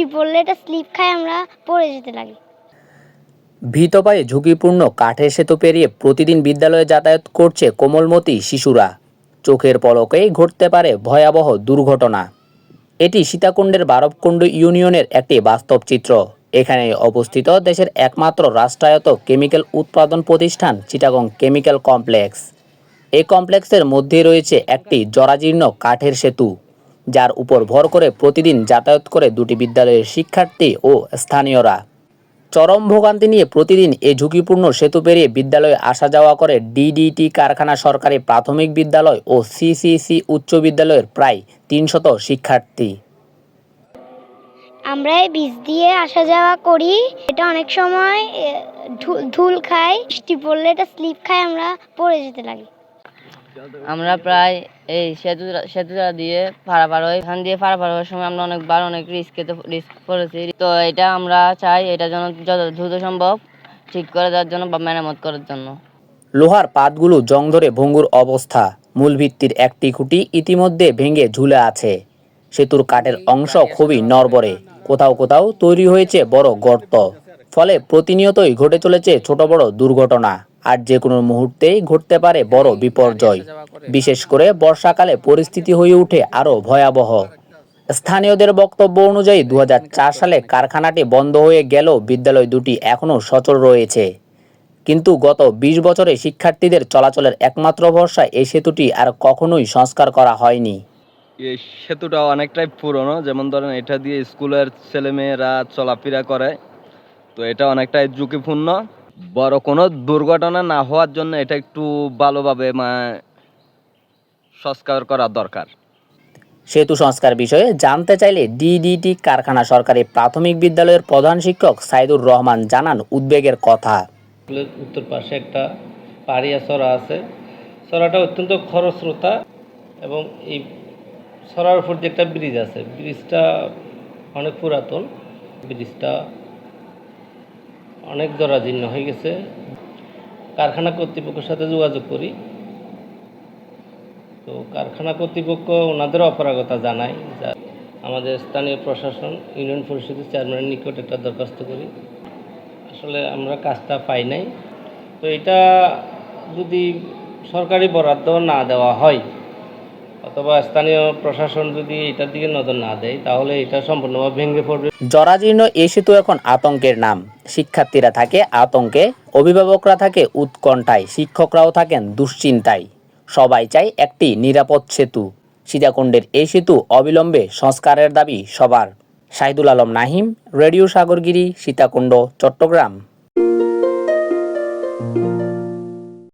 বৃষ্টি পড়লে এটা স্লিপ খায় আমরা পড়ে যেতে লাগি। ভীত পায়ে ঝুঁকিপূর্ণ কাঠের সেতু পেরিয়ে প্রতিদিন বিদ্যালয়ে যাতায়াত করছে কোমলমতি শিশুরা। চোখের পলকেই ঘটতে পারে ভয়াবহ দুর্ঘটনা। এটি সীতাকুণ্ডের বারবকুণ্ড ইউনিয়নের একটি বাস্তব চিত্র। এখানে অবস্থিত দেশের একমাত্র রাষ্ট্রায়ত্ত কেমিক্যাল উৎপাদন প্রতিষ্ঠান চিটাগং কেমিক্যাল কমপ্লেক্স। এই কমপ্লেক্সের মধ্যে রয়েছে একটি জরাজীর্ণ কাঠের সেতু। যার উপর ভর করে প্রতিদিন যাতায়াত করে দুটি বিদ্যালয়ের শিক্ষার্থী ও স্থানীয়রা। চরম ভোগান্তি নিয়ে প্রতিদিন এই ঝুঁকিপূর্ণ সেতু পেরিয়ে বিদ্যালয়ে আসা যাওয়া করে ডিডিটি কারখানা সরকারি প্রাথমিক বিদ্যালয় ও সিসিসি উচ্চ বিদ্যালয়ের প্রায় তিনশত শিক্ষার্থী। আমরা এই বীজ দিয়ে আসা যাওয়া করি। এটা অনেক সময় ধুল খায়, বৃষ্টি পড়লে এটা স্লিপ খায়, আমরা পড়ে যেতে লাগি। আমরা প্রায় এই সেতু সেতুটা দিয়ে পারাপার হই। এখান দিয়ে পারাপার হওয়ার সময় আমরা অনেকবার অনেক রিস্কে রিস্ক করেছি। তো এটা আমরা চাই, এটা যেন যত দ্রুত সম্ভব ঠিক করে দেওয়ার জন্য বা মেরামত করার জন্য। লোহার পাতগুলো জং ধরে ভঙ্গুর অবস্থা। মূল ভিত্তির একটি খুঁটি ইতিমধ্যে ভেঙে ঝুলে আছে। সেতুর কাঠের অংশ খুবই নরবরে কোথাও কোথাও তৈরি হয়েছে বড় গর্ত। ফলে প্রতিনিয়তই ঘটে চলেছে ছোট বড় দুর্ঘটনা। আর যে কোনো মুহূর্তেই ঘটতে পারে বড় বিপর্যয়। বিশেষ করে বর্ষাকালে পরিস্থিতি হয়ে ওঠে আরও ভয়াবহ। স্থানীয়দের বক্তব্য অনুযায়ী দু হাজার চার সালে কারখানাটি বন্ধ হয়ে গেলেও বিদ্যালয় দুটি এখনও সচল রয়েছে। কিন্তু গত ২০ বছরে শিক্ষার্থীদের চলাচলের একমাত্র ভরসা এই সেতুটি আর কখনোই সংস্কার করা হয়নি। এই সেতুটা অনেকটাই পুরনো যেমন ধরেন এটা দিয়ে স্কুলের ছেলেমেয়েরা চলাফেরা করে তো এটা অনেকটাই ঝুঁকিপূর্ণ। বড় কোনো দুর্ঘটনা না হওয়ার জন্য এটা একটু ভালোভাবে সংস্কার করা দরকার। সেতু সংস্কার বিষয়ে জানতে চাইলে ডিডিটি কারখানা সরকারি প্রাথমিক বিদ্যালয়ের প্রধান শিক্ষক সাইদুর রহমান জানান উদ্বেগের কথা। উত্তর পাশে একটা পাহাড়িয়া সরা আছে। সরাটা অত্যন্ত খরস্রোতা এবং এই সরার উপর যে একটা ব্রিজ আছে। ব্রিজটা অনেক পুরাতন। ব্রিজটা অনেক জরাজীর্ণ হয়ে গেছে। কারখানা কর্তৃপক্ষের সাথে যোগাযোগ করি। তো কারখানা কর্তৃপক্ষ ওনাদের অপারগতা জানায় যা আমাদের স্থানীয় প্রশাসন, ইউনিয়ন পরিষদের চেয়ারম্যানের নিকট একটা দরখাস্ত করি। আসলে আমরা কাজটা পাই নাই। তো এটা যদি সরকারি বরাদ্দ না দেওয়া হয় অথবা স্থানীয় প্রশাসন যদি এটার দিকে নজর না দেয়, তাহলে এটা সম্পূর্ণভাবে ভেঙে পড়বে। জরাজীর্ণ এই সেতু এখন আতঙ্কের নাম। শিক্ষার্থীরা থাকে আতঙ্কে, অভিভাবকরা থাকে উৎকণ্ঠায়, শিক্ষকরাও থাকেন দুশ্চিন্তায়। সবাই চায় একটি নিরাপদ সেতু। সীতাকুণ্ডের এই সেতু অবিলম্বে সংস্কারের দাবি সবার। শাহিদুল আলম নাহিম, রেডিও সাগরগিরি, সীতাকুণ্ড, চট্টগ্রাম।